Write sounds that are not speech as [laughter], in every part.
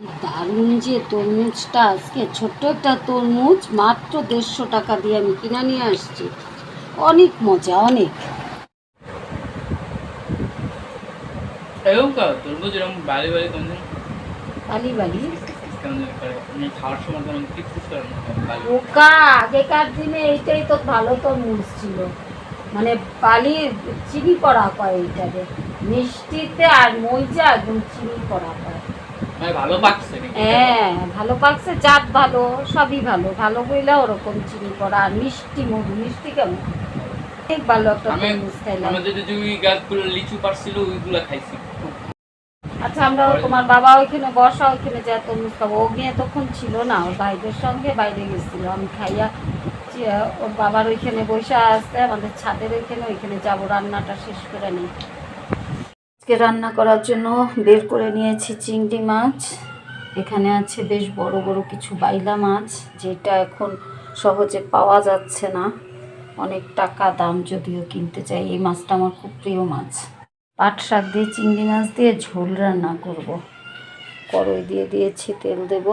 দারুণ যে তরমুজটা আজকে ছোট্ট একটা তরমুজ মাত্র দেড়শো টাকা দিয়ে আমি কিনে নিয়ে আসছি। অনেক মজা অনেক। ভালো তরমুজ ছিল। মানে চিনি করা হয় মিষ্টিতে আর মজা একদম চিনি করা হয়। ভালো পাকছে হ্যাঁ ভালো পাকছে জাত ভালো সবই ভালো। ভালো বইলে ওরকম চিনি করা মিষ্টি মধু মিষ্টি কেমন? অনেক ভালো একটা তরমুজ খাইলাম আমাদের যে ওই গাছগুলো লিচু পারছিল ওইগুলো খাইছি। আচ্ছা আমরা তোমার বাবা ওইখানে বসা ওইখানে যা তরমুজ খাব ছিল না ওর ভাইদের সঙ্গে বাইরে গেছিল। আমি খাইয়া ওর বাবার ওইখানে বসে আসতে আমাদের ছাদের ওইখানে ওইখানে যাব রান্নাটা শেষ করে নিই। আজকে রান্না করার জন্য বের করে নিয়েছি চিংড়ি মাছ। এখানে আছে বেশ বড় বড় কিছু বাইলা মাছ, যেটা এখন সহজে পাওয়া যাচ্ছে না। অনেক টাকা দাম যদিও কিনতে চাই, এই মাছটা আমার খুব প্রিয় মাছ। পাট শাক দিয়ে, চিংড়ি মাছ দিয়ে ঝোল রান্না করব। কড়াই দিয়ে দিয়েছি, তেল দেব।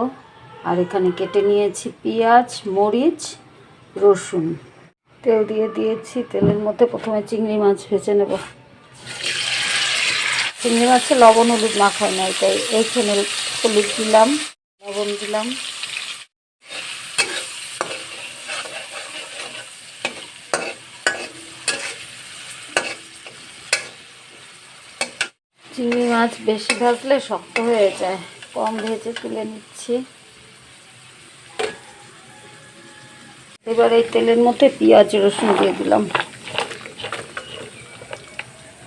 আর এখানে কেটে নিয়েছি পেঁয়াজ, মরিচ, রসুন। তেল দিয়ে দিয়েছি, তেলের মধ্যে প্রথমে চিংড়ি মাছ ভেজে নেব। চিংড়ি মাছে লবণ, হলুদ মাখায় নাই তাই এইখানে হলুদ দিলাম, লবণ দিলাম। চিংড়ি মাছ বেশি ভাজলে শক্ত হয়ে যায়। কম ভেজে তুলে নিচ্ছি। এবার এই তেলের মধ্যে পেঁয়াজ রসুন দিয়ে দিলাম।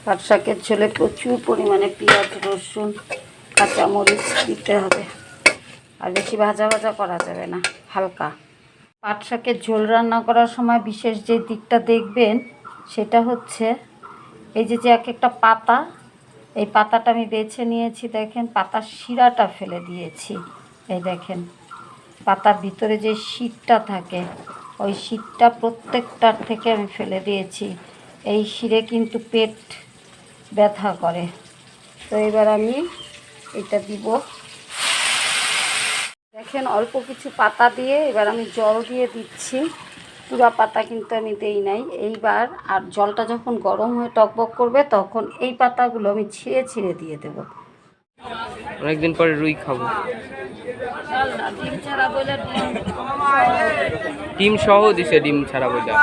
পাট শাকের ঝোলে প্রচুর পরিমাণে পেঁয়াজ, রসুন, কাঁচামরিচ দিতে হবে। আর বেশি ভাজা ভাজা করা যাবে না, হালকা। পাট শাকের ঝোল রান্না করার সময় বিশেষ যে দিকটা দেখবেন, সেটা হচ্ছে এই যে যে এক একটা পাতা, এই পাতাটা আমি বেছে নিয়েছি, দেখেন পাতার শিরাটা ফেলে দিয়েছি। এই দেখেন, পাতার ভিতরে যে শীতটা থাকে, ওই শীতটা প্রত্যেকটার থেকে আমি ফেলে দিয়েছি। এই শিরে কিন্তু পেট ব্যথা করে। তো এবার আমি এটা দিব। দেখেন অল্প কিছু পাতা দিয়ে এবার আমি জল দিয়ে দিচ্ছি। পুরা পাতা কিন্তু আমি দেই নাই। এইবার আর জলটা যখন গরম হয়ে টকবক করবে তখন এই পাতাগুলো আমি ছিঁড়ে ছিঁড়ে দিয়ে দেবো। অনেকদিন পরে রুই খাব। ডিম সহ দিছে, ডিম ছাড়া বোঝা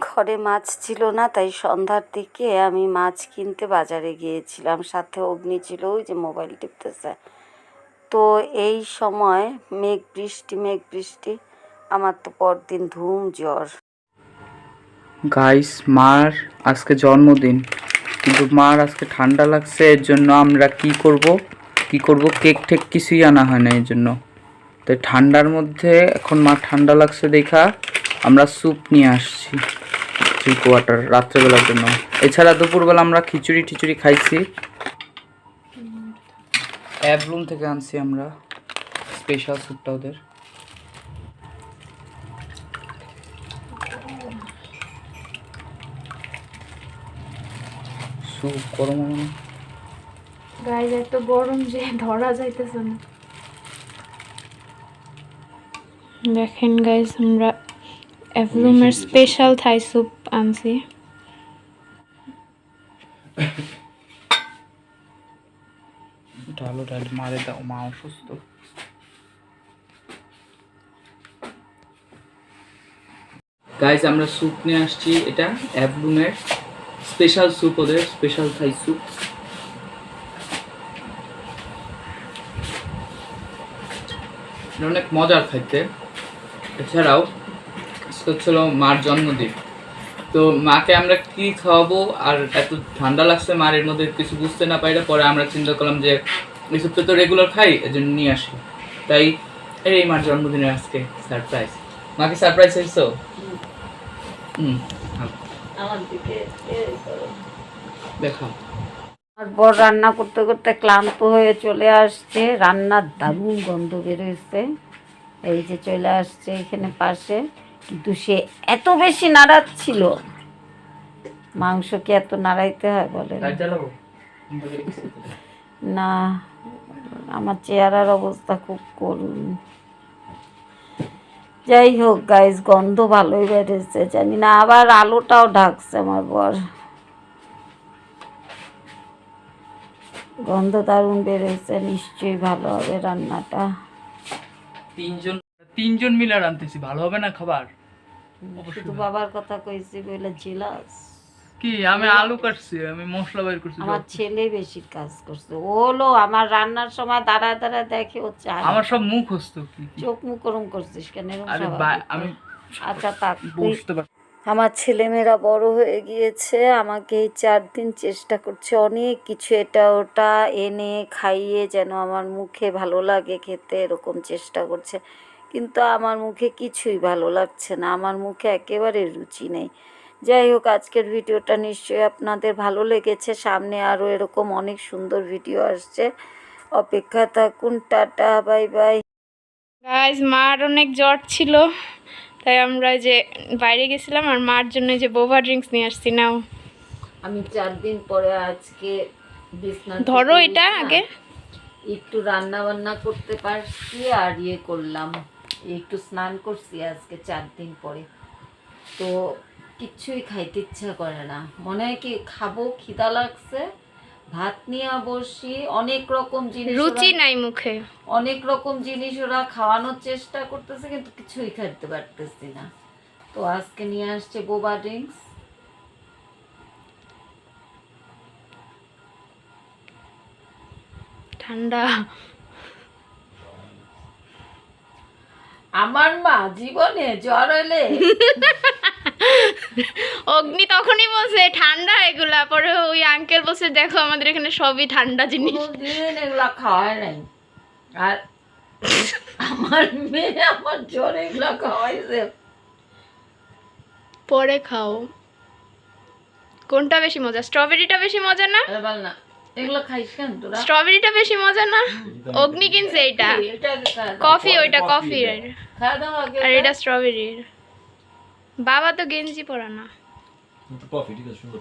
ঘরে মাছ ছিল না, তাই সন্ধ্যার দিকে আমি মাছ কিনতে বাজারে গিয়েছিলাম। সাথে অগ্নি ছিল, ওই যে মোবাইল টিপতেছে। তো এই সময় মেঘ বৃষ্টি মেঘ বৃষ্টি, আমার তো পরদিন ধুম জ্বর। গাইস, মার আজকে জন্মদিন। কিন্তু মার আজকে ঠান্ডা লাগছে, এর জন্য আমরা কি করব? কি করব? কেক ঠেক কিছুই আনা হয় না এর জন্য। তো ঠান্ডার মধ্যে, এখন মার ঠান্ডা লাগছে দেখা। আমরা স্যুপ নিয়ে আসছি চিক ওয়াটার রাত্রেবেলার জন্য। এছাড়া দুপুরবেলা আমরা খিচুড়ি টিচুড়ি খাইছি। অ্যাপ রুম থেকে আনছি আমরা স্পেশাল স্যুপটা ওদের। স্যুপ গরম এত গরম যে ধরা যাইতেছে না। দেখেন গাইজ আমরা এভলুমের স্পেশাল থাই স্যুপ আনছি ঢালো ঢালো মারে দাও মা অসুস্থ গাইজ আমরা স্যুপ নিয়ে আসছি। এটা অ্যাবলুমের স্পেশাল স্যুপ ওদের স্পেশাল থাই স্যুপ অনেক মজার খাইতে। এছাড়াও আজকে হচ্ছিল মার জন্মদিন। তো মাকে আমরা কি খাওয়াবো আর এত ঠান্ডা লাগছে মার এর মধ্যে কিছু বুঝতে না পাইলে পরে আমরা চিন্তা করলাম যে এইসব তো রেগুলার খাই এজন্য নিয়ে আসি। তাই এই মার জন্মদিনের আজকে সারপ্রাইজ মাকে সারপ্রাইজ হয়েছো? হুম হ্যাঁ, আমার দেখাও। আর বর রান্না করতে করতে ক্লান্ত হয়ে চলে আসছে রান্নার দারুণ গন্ধ বেরোচ্ছে এই যে চলে আসছে এখানে পাশে। কিন্তু সে এত বেশি নাড়াচ্ছিল মাংস কি এত নাড়াইতে হয় বলে না আমার চেহারার অবস্থা খুব করুণ। যাই হোক গাইস গন্ধ ভালোই বেড়েছে জানি না আবার আলোটাও ঢাকছে আমার বর। গন্ধ দারুণ বেড়েছে নিশ্চয়ই ভালো হবে রান্নাটা। তিনজন তিনজন মিলে রাঁধতেছি ভালো হবে না খাবার? শুধু বাবার কথা কইছি বলে জেলাস। কি আমি আলু কাটছি আমি মশলা বের করছি আমার ছেলে বেশি কাজ করছে। ও হলো আমার রান্নার সময় দাঁড়ায় দাঁড়ায় দেখে ও চায় আমার সব মুখ হস্ত কি? চোখ মুখ ওরম করছিস কেন? আরে আমি আচ্ছা তাক বুঝতে পার আমার ছেলেমেয়েরা বড় হয়ে গিয়েছে আমাকে এই চার দিন চেষ্টা করছে অনেক কিছু এটা ওটা এনে খাইয়ে যেন আমার মুখে ভালো লাগে খেতে এরকম চেষ্টা করছে। কিন্তু আমার মুখে কিছুই ভালো লাগছে না। আমার মুখে একেবারে রুচি নেই। যাই হোক আজকের ভিডিওটা নিশ্চয়ই আপনাদের ভালো লেগেছে। সামনে আরও এরকম অনেক সুন্দর ভিডিও আসছে। অপেক্ষা থাকুন টাটা বাই বাই। গাইজ মার অনেক জ্বর ছিল তাই আমরা যে বাইরে গেছিলাম আর মার জন্য যে বোভা ড্রিঙ্কস নিয়ে আসছি নাও। আমি চার দিন পরে আজকে বিছনা ধরো এটা আগে। একটু রান্না বান্না করতে পারছি আর ইয়ে করলাম। একটু স্নান করছি আজকে চার দিন পরে। তো কিচ্ছুই খাইতে ইচ্ছা করে না। মনে হয় কি খাব খিদা লাগছে ভাত নিয়ে বসি অনেক রকম জিনিস রুচি নাই মুখে। অনেক রকম জিনিস ওরা খাওয়ানোর চেষ্টা করতেছে কিন্তু কিছুই খাইতে পারতেছি না। তো আজকে নিয়ে আসছে বোবা ড্রিঙ্কস। ঠান্ডা। আমার মা জীবনে জ্বর হলে [laughs] অগ্নি তখনই বলছে ঠান্ডা এগুলা। পরে ওই আঙ্কেল বলছে দেখো আমাদের এখানে সবই ঠান্ডা জিনিস। এগুলা খাওয়ায় নাই। আর আমার মেয়ে আমার জ্বর এগুলা খাওয়াইছে। পরে খাও। কোনটা বেশি মজা? স্ট্রবেরিটা বেশি মজা না? না। এগুলো খাইস কেন তোরা? স্ট্রবেরিটা বেশি মজা না? অগ্নি কিনছে এইটা এটা। কফি ওইটা কফি আর এটা। স্ট্রবেরির বাবা তো গেঞ্জি পরা না। কফি ঠিক আছে সুন্দর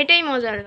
এটাই মজার।